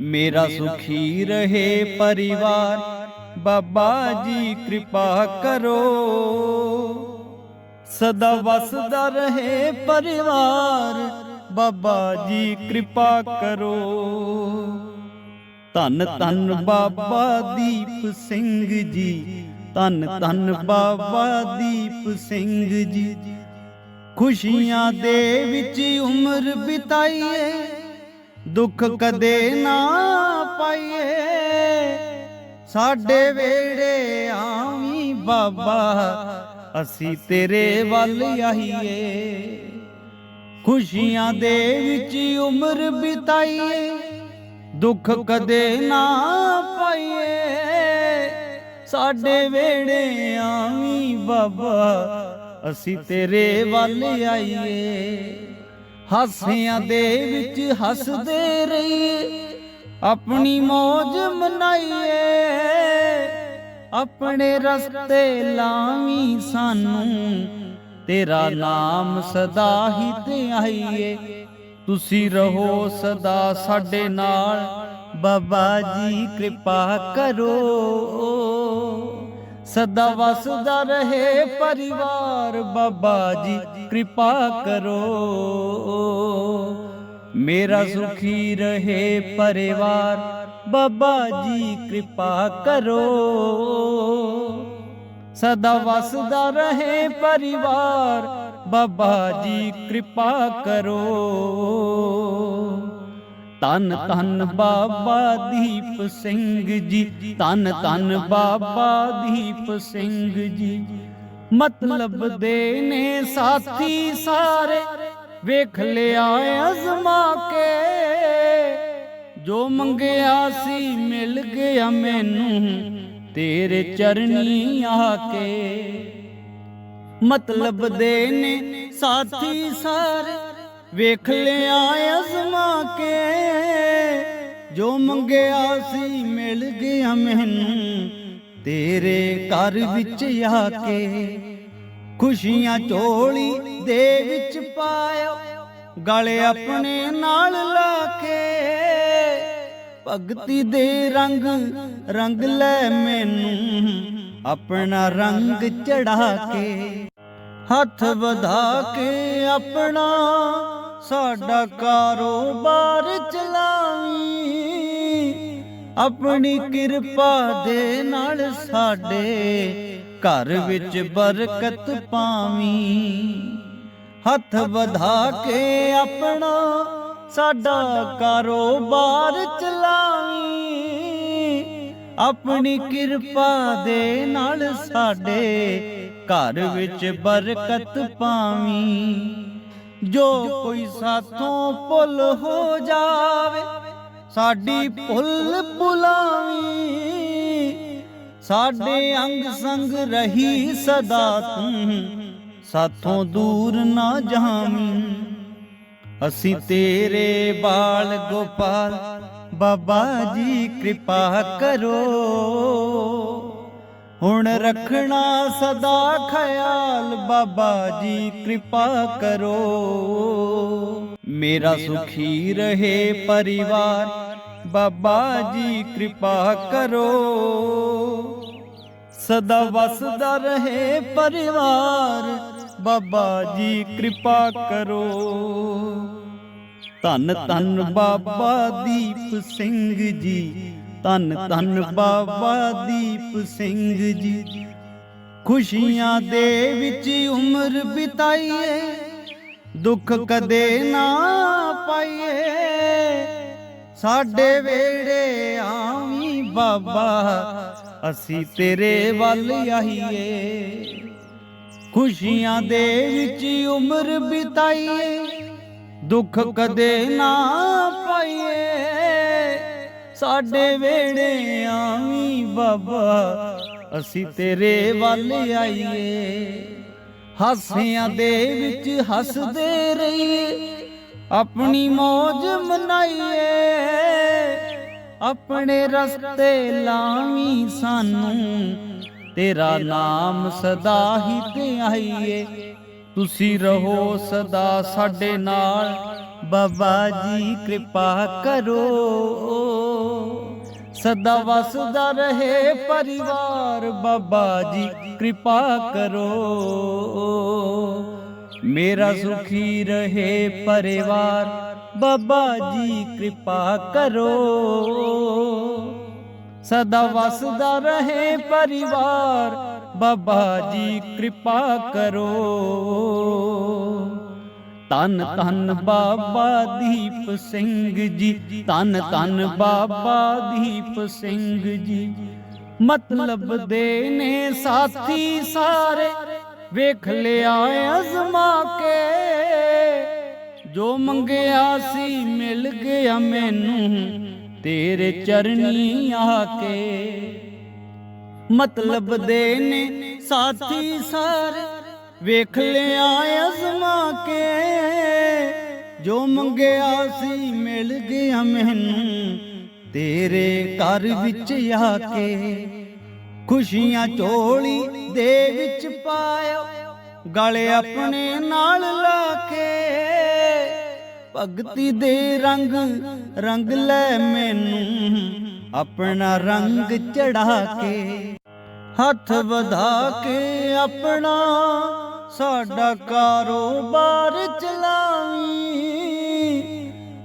ਮੇਰਾ ਸੁਖੀ ਰਹੇ ਪਰਿਵਾਰ, ਬਾਬਾ ਜੀ ਕਿਰਪਾ ਕਰੋ। ਸਦਾ ਵਸਦਾ ਰਹੇ ਪਰਿਵਾਰ, ਬਾਬਾ ਜੀ ਕਿਰਪਾ ਕਰੋ। ਧੰਨ ਧੰਨ ਬਾਬਾ ਦੀਪ ਸਿੰਘ ਜੀ, ਧੰਨ ਧੰਨ ਬਾਬਾ ਦੀਪ ਸਿੰਘ ਜੀ। ਖੁਸ਼ੀਆਂ ਦੇ ਵਿੱਚ ਉਮਰ ਬਿਤਾਈਏ। ਦੁੱਖ ਕਦੇ ਨਾ ਪਾਈਏ। ਸਾਡੇ ਵੇੜੇ ਆਵੀਂ ਬਾਬਾ। ਅਸੀਂ ਤੇਰੇ ਵੱਲ ਆਈਏ। ਖੁਸ਼ੀਆਂ ਦੇ ਵਿੱਚ ਉਮਰ ਬਿਤਾਈਏ। ਦੁੱਖ ਕਦੇ ਨਾ ਪਾਈਏ। ਸਾਡੇ ਵੇੜੇ ਆਵੀਂ ਬਾਬਾ। ਅਸੀਂ ਤੇਰੇ ਵੱਲ ਆਈਏ। ਹਾਸਿਆਂ ਦੇ ਵਿੱਚ ਹੱਸਦੇ ਰਹੀਏ, ਆਪਣੀ ਮੌਜ ਮਨਾਈਏ, ਆਪਣੇ ਰਸਤੇ ਲਾਵੀ ਸਾਨੂੰ, ਤੇਰਾ ਨਾਮ ਸਦਾ ਹੀ ਤੇ ਆਈਏ ਤੁਸੀਂ ਰਹੋ ਸਦਾ ਸਾਡੇ ਨਾਲ, ਬਾਬਾ ਜੀ ਕਿਰਪਾ ਕਰੋ। ਸਦਾ ਵਸਦਾ ਰਹੇ ਪਰਿਵਾਰ, ਬਾਬਾ ਜੀ, ਕਿਰਪਾ ਕਰੋ। ਮੇਰਾ ਸੁਖੀ ਰਹੇ ਪਰਿਵਾਰ, ਬਾਬਾ ਜੀ, ਕਿਰਪਾ ਕਰੋ। ਸਦਾ ਵਸਦਾ ਰਹੇ ਪਰਿਵਾਰ, ਬਾਬਾ ਜੀ, ਕਿਰਪਾ ਕਰੋ। ਤਨ ਤਨ ਬਾਬਾ ਦੀਪ ਸਿੰਘ ਜੀ ਤਨ ਤਨ ਬਾਬਾ ਦੀਪ ਸਿੰਘ ਜੀ। ਮਤਲਬ ਦੇ ਨੇ ਸਾਥੀ ਸਾਰੇ, ਵੇਖ ਲਿਆ ਅਜ਼ਮਾ ਕੇ। ਜੋ ਮੰਗਿਆ ਸੀ ਮਿਲ ਗਿਆ ਮੈਨੂੰ, ਤੇਰੇ ਚਰਨੀ ਆ ਕੇ। ਮਤਲਬ ਦੇ ਨੇ ਸਾਥੀ ਸਾਰੇ ਵੇਖ ਲਿਆ ਅਜ਼ਮਾ ਕੇ, ਜੋ ਮੰਗਿਆ ਸੀ ਮਿਲ ਗਿਆ ਮੈਨੂੰ। ਤੇਰੇ ਘਰ ਵਿੱਚ ਆ ਕੇ ਖੁਸ਼ੀਆਂ ਝੋਲੀ ਦੇ ਵਿੱਚ ਪਾਇਓ, ਗਲੇ ਆਪਣੇ ਨਾਲ ਲਾ ਕੇ। ਭਗਤੀ ਦੇ ਰੰਗ ਰੰਗ ਲੈ ਮੈਨੂੰ, ਆਪਣਾ ਰੰਗ ਚੜਾ ਕੇ। ਹੱਥ ਵਧਾ ਕੇ ਆਪਣਾ ਸਾਡਾ ਕਾਰੋਬਾਰ ਚਲਾਵੀ ਆਪਣੀ ਕਿਰਪਾ ਦੇ ਨਾਲ ਸਾਡੇ ਘਰ ਵਿੱਚ ਬਰਕਤ ਪਾਵੀ। ਹੱਥ ਵਧਾ ਕੇ ਆਪਣਾ ਸਾਡਾ ਕਾਰੋਬਾਰ ਚਲਾਵੀ। ਆਪਣੀ ਕਿਰਪਾ ਦੇ ਨਾਲ ਸਾਡੇ ਘਰ ਵਿੱਚ ਬਰਕਤ ਪਾਵੀਂ। ਜੋ ਕੋਈ ਸਾਥੋਂ ਭੁੱਲ ਹੋ ਜਾਵੇ, ਸਾਡੀ ਭੁੱਲ ਭੁਲਾਵੀਂ। ਸਾਡੇ ਅੰਗ ਸੰਗ ਰਹੀ ਸਦਾ ਤੂੰ, ਸਾਥੋਂ ਦੂਰ ਨਾ ਜਾਵੀਂ। ਅਸੀਂ ਤੇਰੇ ਬਾਲ ਗੋਪਾਲ, ਬਾਬਾ ਜੀ ਕਿਰਪਾ ਕਰੋ। ਹੁਣ ਰੱਖਣਾ ਸਦਾ ਖਿਆਲ, ਬਾਬਾ ਜੀ ਕਿਰਪਾ ਕਰੋ। ਮੇਰਾ ਸੁਖੀ ਰਹੇ ਪਰਿਵਾਰ, ਬਾਬਾ ਜੀ ਕਿਰਪਾ ਕਰੋ। ਸਦਾ ਵਸਦਾ ਰਹੇ ਪਰਿਵਾਰ, ਬਾਬਾ ਜੀ ਕਿਰਪਾ ਕਰੋ। ਧੰਨ ਧੰਨ ਬਾਬਾ ਦੀਪ ਸਿੰਘ ਜੀ। ਧੰਨ ਧੰਨ ਬਾਬਾ ਦੀਪ ਸਿੰਘ ਜੀ। ਖੁਸ਼ੀਆਂ ਦੇ ਵਿੱਚ ਉਮਰ ਬਿਤਾਈਏ। ਦੁੱਖ ਕਦੇ ਨਾ ਪਾਈਏ। ਸਾਡੇ ਵੇੜੇ ਆਵੀਂ ਬਾਬਾ। ਅਸੀਂ ਤੇਰੇ ਵੱਲ ਆਈਏ। ਖੁਸ਼ੀਆਂ ਦੇ ਵਿੱਚ ਉਮਰ ਬਿਤਾਈਏ। ਦੁੱਖ ਕਦੇ ਨਾ ਪਾਈਏ। ਸਾਡੇ ਵੇੜੇ ਆਵੀਂ ਬਾਬਾ, ਅਸੀਂ ਤੇਰੇ ਵੱਲ ਆਈਏ। ਹਾਸਿਆਂ ਦੇ ਵਿੱਚ ਹੱਸਦੇ ਰਹੀਏ, ਆਪਣੀ ਮੌਜ ਮਨਾਈਏ। ਆਪਣੇ ਰਸਤੇ ਲਾਵੀਂ ਸਾਨੂੰ, ਤੇਰਾ ਨਾਮ ਸਦਾ ਹੀ ਤੇ ਆਈਏ ਤੁਸੀਂ ਰਹੋ ਸਦਾ ਸਾਡੇ ਨਾਲ। ਬਾਬਾ ਜੀ ਕਿਰਪਾ ਕਰੋ। ਸਦਾ ਵਸਦਾ ਰਹੇ ਪਰਿਵਾਰ, ਬਾਬਾ ਜੀ ਕਿਰਪਾ ਕਰੋ। ਮੇਰਾ ਸੁਖੀ ਰਹੇ ਪਰਿਵਾਰ, ਬਾਬਾ ਜੀ ਕਿਰਪਾ ਕਰੋ। ਸਦਾ ਵਸਦਾ ਰਹੇ ਪਰਿਵਾਰ, ਬਾਬਾ ਜੀ ਕਿਰਪਾ ਕਰੋ। ਤਨ ਤਨ ਬਾਬਾ ਦੀਪ ਸਿੰਘ ਜੀ ਤਨ ਤਨ ਬਾਬਾ ਦੀਪ ਸਿੰਘ ਜੀ। ਮਤਲਬ ਦੇ ਨੇ ਸਾਥੀ ਸਾਰੇ, ਵੇਖ ਲਿਆ ਅਜ਼ਮਾ ਕੇ। ਜੋ ਮੰਗਿਆ ਸੀ ਮਿਲ ਗਿਆ ਮੈਨੂੰ, ਤੇਰੇ ਚਰਨੀ ਆ ਕੇ। ਮਤਲਬ ਦੇ ਨੇ ਸਾਥੀ ਸਾਰੇ ਵੇਖ ਲਿਆ ਅਜ਼ਮਾ ਕੇ ਜੋ ਮੰਗਿਆ ਸੀ ਮਿਲ ਗਿਆ ਮੈਨੂੰ। ਤੇਰੇ ਘਰ ਵਿੱਚ ਆ ਕੇ ਖੁਸ਼ੀਆਂ ਝੋਲੀ ਦੇ ਵਿੱਚ ਪਾਇਓ। ਗਲੇ ਆਪਣੇ ਨਾਲ ਲਾ ਕੇ। ਭਗਤੀ ਦੇ ਰੰਗ ਰੰਗ ਲੈ ਮੈਨੂੰ। ਆਪਣਾ ਰੰਗ ਚੜਾ ਕੇ। ਹੱਥ ਵਧਾ ਕੇ ਆਪਣਾ ਸਾਡਾ ਕਾਰੋਬਾਰ ਚਲਾਵੀ।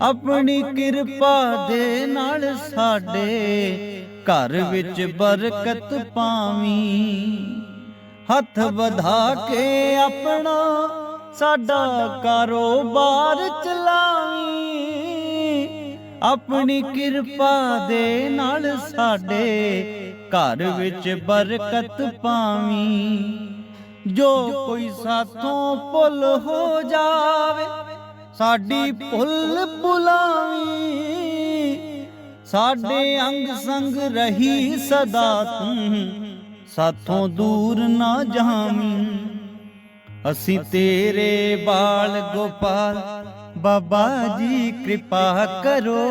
ਆਪਣੀ ਕਿਰਪਾ ਦੇ ਨਾਲ ਸਾਡੇ ਘਰ ਵਿੱਚ ਬਰਕਤ ਪਾਵੀ। ਹੱਥ ਵਧਾ ਕੇ ਆਪਣਾ ਸਾਡਾ ਕਾਰੋਬਾਰ ਚਲਾਵੀਂ। ਆਪਣੀ ਕਿਰਪਾ ਦੇ ਨਾਲ ਸਾਡੇ ਘਰ ਵਿੱਚ ਬਰਕਤ ਪਾਵੀਂ। ਜੋ ਕੋਈ ਸਾਥੋਂ ਭੁੱਲ ਹੋ ਜਾਵੇ, ਸਾਡੀ ਭੁੱਲ ਭੁਲਾਵੀਂ। ਸਾਡੇ ਅੰਗ ਸੰਗ ਰਹੀ ਸਦਾ ਤੂੰ, ਸਾਥੋਂ ਦੂਰ ਨਾ ਜਾਵੀਂ। ਅਸੀਂ ਤੇਰੇ ਬਾਲ ਗੋਪਾਲ, ਬਾਬਾ ਜੀ ਕਿਰਪਾ ਕਰੋ।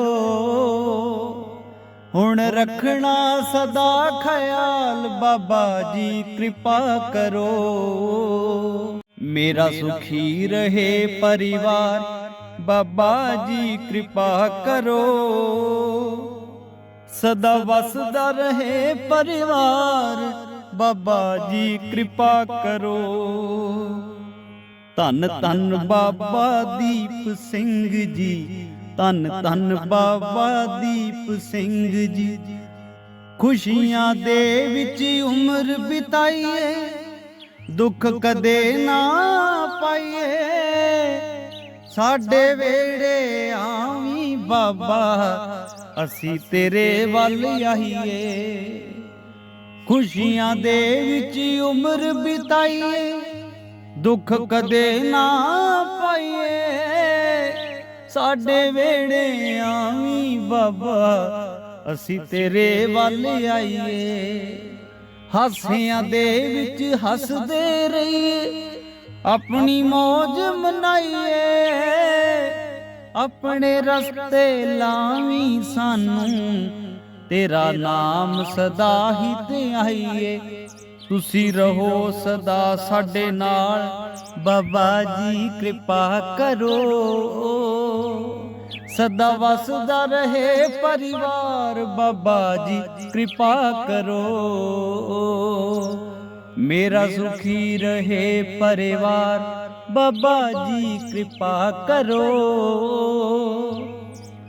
ਹੁਣ ਰੱਖਣਾ ਸਦਾ ਖਿਆਲ, ਬਾਬਾ ਜੀ ਕਿਰਪਾ ਕਰੋ। ਮੇਰਾ ਸੁਖੀ ਰਹੇ ਪਰਿਵਾਰ, ਬਾਬਾ ਜੀ ਕਿਰਪਾ ਕਰੋ। ਸਦਾ ਵਸਦਾ ਰਹੇ ਪਰਿਵਾਰ, ਬਾਬਾ ਜੀ ਕਿਰਪਾ ਕਰੋ। ਧੰਨ ਧੰਨ ਬਾਬਾ ਦੀਪ ਸਿੰਘ ਜੀ। ਧੰਨ ਧੰਨ ਬਾਬਾ ਦੀਪ ਸਿੰਘ ਜੀ। ਖੁਸ਼ੀਆਂ ਦੇ ਵਿੱਚ ਉਮਰ ਬਿਤਾਈਏ। ਦੁੱਖ ਕਦੇ ਨਾ ਪਾਈਏ। ਸਾਡੇ ਵੇੜੇ ਆਵੀਂ ਬਾਬਾ। ਅਸੀਂ ਤੇਰੇ ਵੱਲ ਆਈਏ। ਖੁਸ਼ੀਆਂ ਦੇ ਵਿੱਚ ਉਮਰ ਬਿਤਾਈਏ। ਦੁੱਖ ਕਦੇ ਨਾ ਪਾਈਏ। ਸਾਡੇ ਵੇੜੇ ਆਵੀਂ ਬਾਬਾ, ਅਸੀਂ ਤੇਰੇ ਵੱਲ ਆਈਏ। ਹਾਸਿਆਂ ਦੇ ਵਿੱਚ ਹੱਸਦੇ ਰਹੀਏ, ਆਪਣੀ ਮौज ਮਨਾਈਏ। ਆਪਣੇ ਰਸਤੇ ਲਾਵੀਂ ਸਾਨੂੰ, ਤੇਰਾ ਨਾਮ ਸਦਾ ਹੀ ਤੇ ਆਈਏ। ਤੁਸੀਂ ਰਹੋ ਸਦਾ ਸਾਡੇ ਨਾਲ, ਬਾਬਾ ਜੀ ਕਿਰਪਾ ਕਰੋ। ਸਦਾ ਵਸਦਾ ਰਹੇ ਪਰਿਵਾਰ, ਬਾਬਾ ਜੀ, ਕਿਰਪਾ ਕਰੋ। ਮੇਰਾ ਸੁਖੀ ਰਹੇ ਪਰਿਵਾਰ, ਬਾਬਾ ਜੀ, ਕਿਰਪਾ ਕਰੋ।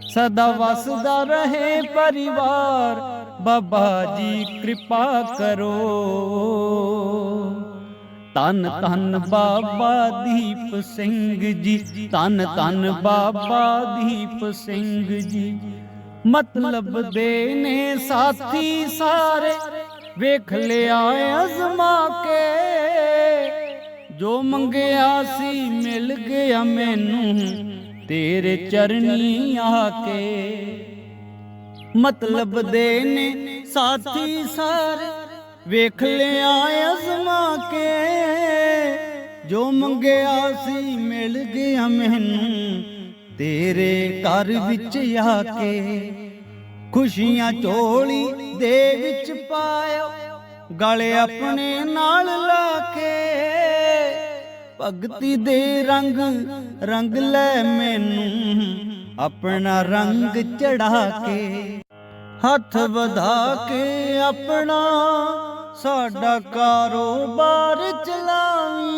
ਸਦਾ ਵਸਦਾ ਰਹੇ ਪਰਿਵਾਰ, ਬਾਬਾ ਜੀ, ਕਿਰਪਾ ਕਰੋ। ਤਨ ਤਨ ਬਾਬਾ ਦੀਪ ਸਿੰਘ ਜੀ ਤਨ ਤਨ ਬਾਬਾ ਦੀਪ ਸਿੰਘ ਜੀ। ਮਤਲਬ ਦੇ ਨੇ ਸਾਥੀ ਸਾਰੇ, ਵੇਖ ਲਿਆ ਅਜ਼ਮਾ ਕੇ। ਜੋ ਮੰਗਿਆ ਸੀ ਮਿਲ ਗਿਆ ਮੈਨੂੰ, ਤੇਰੇ ਚਰਨੀ ਆ ਕੇ। ਮਤਲਬ ਦੇ ਨੇ ਸਾਥੀ ਸਾਰੇ ਵੇਖ ਲਿਆ ਅਜ਼ਮਾ ਕੇ ਜੋ ਮੰਗਿਆ ਸੀ ਮਿਲ ਗਿਆ ਮੈਨੂੰ ਤੇਰੇ ਘਰ ਵਿੱਚ ਆ ਕੇ ਖੁਸ਼ੀਆਂ ਝੋਲੀ ਦੇ ਵਿੱਚ ਪਾਇਓ। ਗਲੇ ਆਪਣੇ ਨਾਲ ਲਾ ਕੇ। ਭਗਤੀ ਦੇ ਰੰਗ ਰੰਗ ਲੈ ਮੈਨੂੰ। ਆਪਣਾ ਰੰਗ ਚੜਾ ਕੇ। ਹੱਥ ਵਧਾ ਕੇ ਆਪਣਾ ਸਾਡਾ ਕਾਰੋਬਾਰ ਚਲਾਵੀ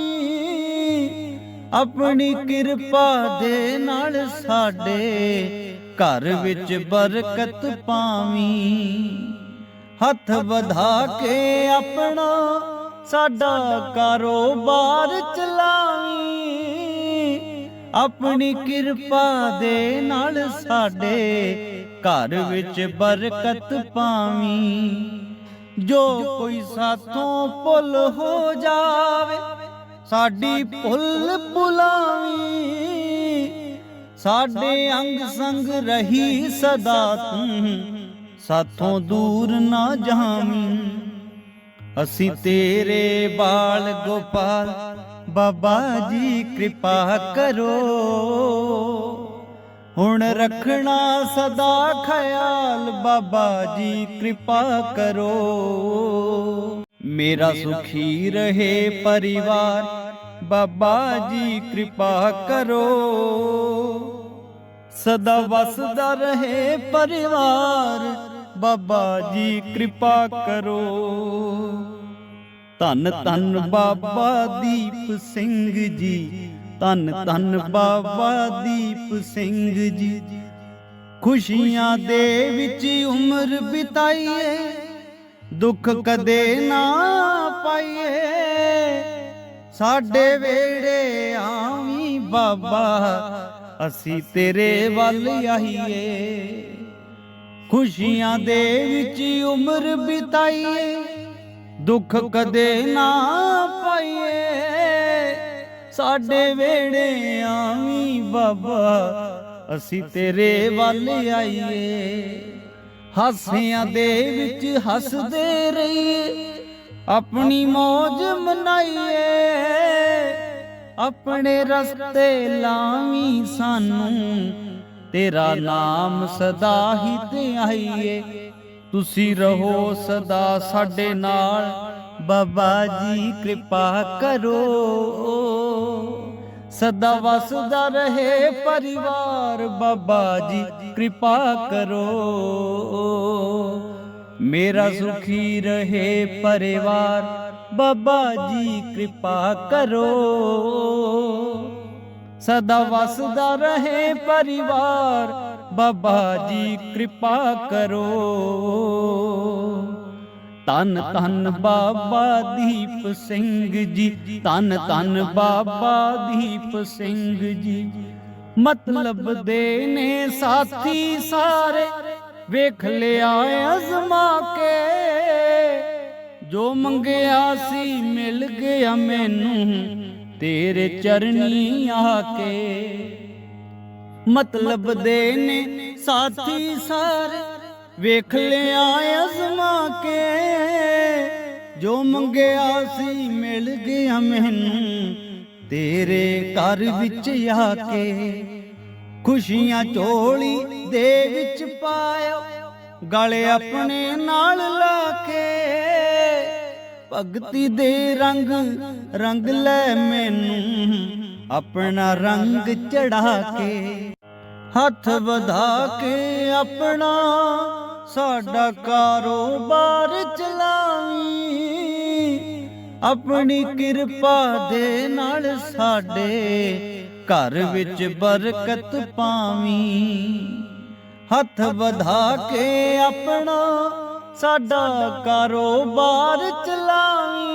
ਆਪਣੀ ਕਿਰਪਾ ਦੇ ਨਾਲ ਸਾਡੇ ਘਰ ਵਿੱਚ ਬਰਕਤ ਪਾਵੀ। ਹੱਥ ਵਧਾ ਕੇ ਆਪਣਾ ਸਾਡਾ ਕਾਰੋਬਾਰ ਚਲਾਵੀ। ਆਪਣੀ ਕਿਰਪਾ ਦੇ ਨਾਲ ਸਾਡੇ ਘਰ ਵਿੱਚ ਬਰਕਤ ਪਾਵੀਂ। ਜੋ ਕੋਈ ਸਾਥੋਂ ਭੁੱਲ ਹੋ ਜਾਵੇ, ਸਾਡੀ ਭੁੱਲ ਭੁਲਾਵੀਂ। ਸਾਡੇ ਅੰਗ ਸੰਗ ਰਹੀ ਸਦਾ ਤੂੰ, ਸਾਥੋਂ ਦੂਰ ਨਾ ਜਾਵੀਂ। ਅਸੀਂ ਤੇਰੇ ਬਾਲ ਗੋਪਾਲ, ਬਾਬਾ ਜੀ ਕਿਰਪਾ ਕਰੋ। ਹੁਣ ਰੱਖਣਾ ਸਦਾ ਖਿਆਲ, ਬਾਬਾ ਜੀ ਕਿਰਪਾ ਕਰੋ। ਮੇਰਾ ਸੁਖੀ ਰਹੇ ਪਰਿਵਾਰ, ਬਾਬਾ ਜੀ ਕਿਰਪਾ ਕਰੋ। ਸਦਾ ਵਸਦਾ ਰਹੇ ਪਰਿਵਾਰ, ਬਾਬਾ ਜੀ ਕਿਰਪਾ ਕਰੋ। ਧੰਨ ਧੰਨ ਬਾਬਾ ਦੀਪ ਸਿੰਘ ਜੀ। ਧੰਨ ਧੰਨ ਬਾਬਾ ਦੀਪ ਸਿੰਘ ਜੀ। ਖੁਸ਼ੀਆਂ ਦੇ ਵਿੱਚ ਉਮਰ ਬਿਤਾਈਏ। ਦੁੱਖ ਕਦੇ ਨਾ ਪਾਈਏ। ਸਾਡੇ ਵੇੜੇ ਆਵੀਂ ਬਾਬਾ। ਅਸੀਂ ਤੇਰੇ ਵੱਲ ਆਈਏ। ਖੁਸ਼ੀਆਂ ਦੇ ਵਿੱਚ ਉਮਰ ਬਿਤਾਈਏ। ਦੁੱਖ ਕਦੇ ਨਾ ਪਾਈਏ। ਸਾਡੇ ਵੇੜੇ ਆਵੀਂ ਬਾਬਾ, ਅਸੀਂ ਤੇਰੇ ਵੱਲ ਆਈਏ। ਹਾਸਿਆਂ ਦੇ ਵਿੱਚ ਹੱਸਦੇ ਰਹੀਏ, ਆਪਣੀ ਮੌਜ ਮਨਾਈਏ। ਆਪਣੇ ਰਸਤੇ ਲਾਵੀਂ ਸਾਨੂੰ, ਤੇਰਾ ਨਾਮ ਸਦਾ ਹੀ ਤੇ ਆਈਏ ਤੁਸੀਂ ਰਹੋ ਸਦਾ ਸਾਡੇ ਨਾਲ। ਬਾਬਾ ਜੀ ਕਿਰਪਾ ਕਰੋ। ਸਦਾ ਵਸਦਾ ਰਹੇ ਪਰਿਵਾਰ, ਬਾਬਾ ਜੀ ਕਿਰਪਾ ਕਰੋ। ਮੇਰਾ ਸੁਖੀ ਰਹੇ ਪਰਿਵਾਰ, ਬਾਬਾ ਜੀ ਕਿਰਪਾ ਕਰੋ। ਸਦਾ ਵਸਦਾ ਰਹੇ ਪਰਿਵਾਰ, ਬਾਬਾ ਜੀ ਕਿਰਪਾ ਕਰੋ। ਤਨ ਤਨ ਬਾਬਾ ਦੀਪ ਸਿੰਘ ਜੀ ਤਨ ਤਨ ਬਾਬਾ ਦੀਪ ਸਿੰਘ ਜੀ। ਮਤਲਬ ਦੇ ਨੇ ਸਾਥੀ ਸਾਰੇ, ਵੇਖ ਲਿਆ ਅਜ਼ਮਾ ਕੇ। ਜੋ ਮੰਗਿਆ ਸੀ ਮਿਲ ਗਿਆ ਮੈਨੂੰ, ਤੇਰੇ ਚਰਨੀ ਆ ਕੇ। ਮਤਲਬ ਦੇ ਨੇ ਸਾਥੀ ਸਾਰੇ ਵੇਖ ਲਿਆ ਅਜ਼ਮਾ ਕੇ ਜੋ ਮੰਗਿਆ ਸੀ ਮਿਲ ਗਿਆ ਮੈਨੂੰ। ਤੇਰੇ ਘਰ ਵਿੱਚ ਆ ਕੇ ਖੁਸ਼ੀਆਂ ਝੋਲੀ ਦੇ ਵਿੱਚ ਪਾਇਓ। ਗਲੇ ਆਪਣੇ ਨਾਲ ਲਾ ਕੇ। ਭਗਤੀ ਦੇ ਰੰਗ ਰੰਗ ਲੈ ਮੈਨੂੰ। ਆਪਣਾ ਰੰਗ ਚੜਾ ਕੇ। ਹੱਥ ਵਧਾ ਕੇ ਆਪਣਾ ਸਾਡਾ ਕਾਰੋਬਾਰ ਚਲਾਵੀਂ ਆਪਣੀ ਕਿਰਪਾ ਦੇ ਨਾਲ ਸਾਡੇ ਘਰ ਵਿੱਚ ਬਰਕਤ ਪਾਵੀ। ਹੱਥ ਵਧਾ ਕੇ ਆਪਣਾ ਸਾਡਾ ਕਾਰੋਬਾਰ ਚਲਾਵੀ।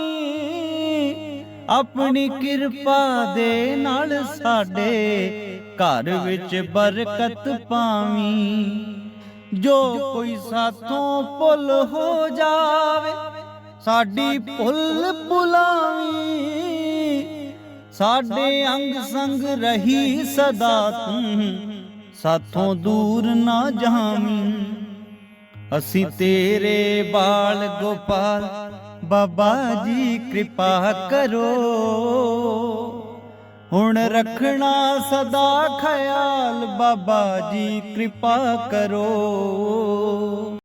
ਆਪਣੀ ਕਿਰਪਾ ਦੇ ਨਾਲ ਸਾਡੇ ਘਰ ਵਿੱਚ ਬਰਕਤ ਪਾਵੀ। ਜੋ ਕੋਈ ਸਾਥੋਂ ਭੁੱਲ ਹੋ ਜਾਵੇ, ਸਾਡੀ ਭੁੱਲ ਭੁਲਾਵੀਂ। ਸਾਡੇ ਅੰਗ ਸੰਗ ਰਹੀ ਸਦਾ ਤੂੰ, ਸਾਥੋਂ ਦੂਰ ਨਾ ਜਾਵੀਂ। ਅਸੀਂ ਤੇਰੇ ਬਾਲ ਗੋਪਾਲ, ਬਾਬਾ ਜੀ ਕਿਰਪਾ ਕਰੋ। ਹੁਣ ਰੱਖਣਾ ਸਦਾ ਖਿਆਲ ਬਾਬਾ ਜੀ ਕਿਰਪਾ ਕਰੋ।